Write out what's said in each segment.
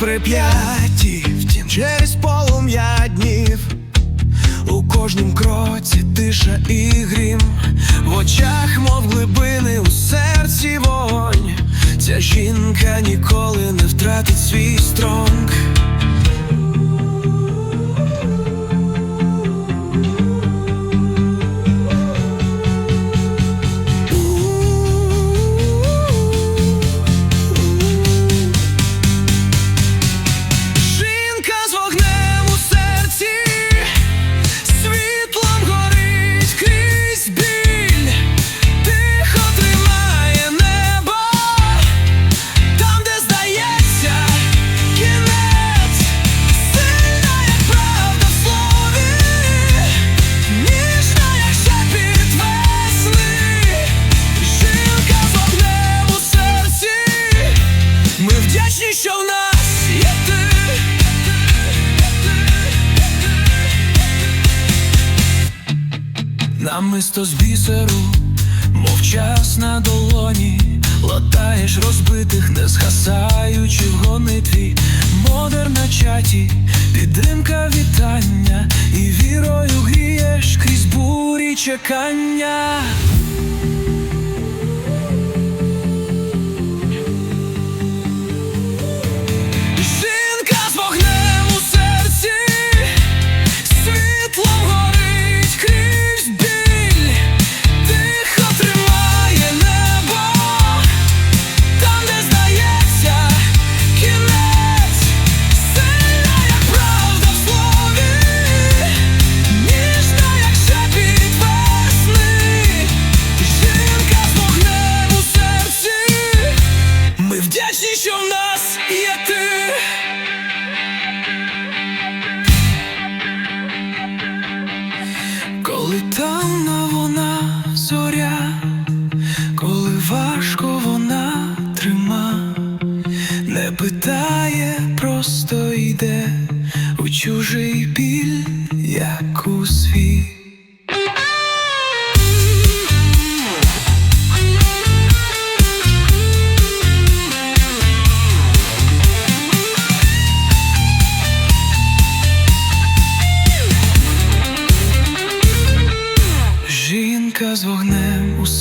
прип'яті, втім через полум'я днів. У кожнім кроці тиша і грім, в очах, мов глибини, у серці вогонь. Ця жінка ніколи не втратить свій стронг. Вдячні, що в нас є ти. Намисто з бісеру, мов час на долоні, латаєш розбитих, не згасаючи в гонитві, модерна чаті, підтримка вітання, і вірою грієш крізь бурі чекання. Що нас є ти. Коли темна вона зоря, коли важко вона трима, не питає, просто йде у чужий біль, як у свій.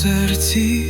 Серці,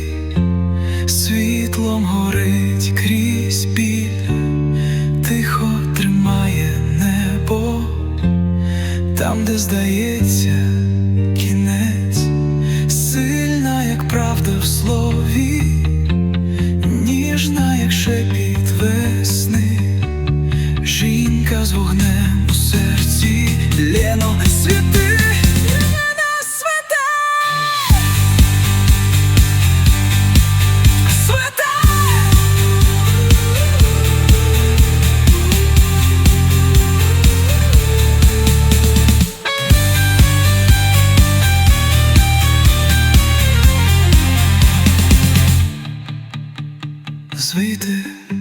sweetest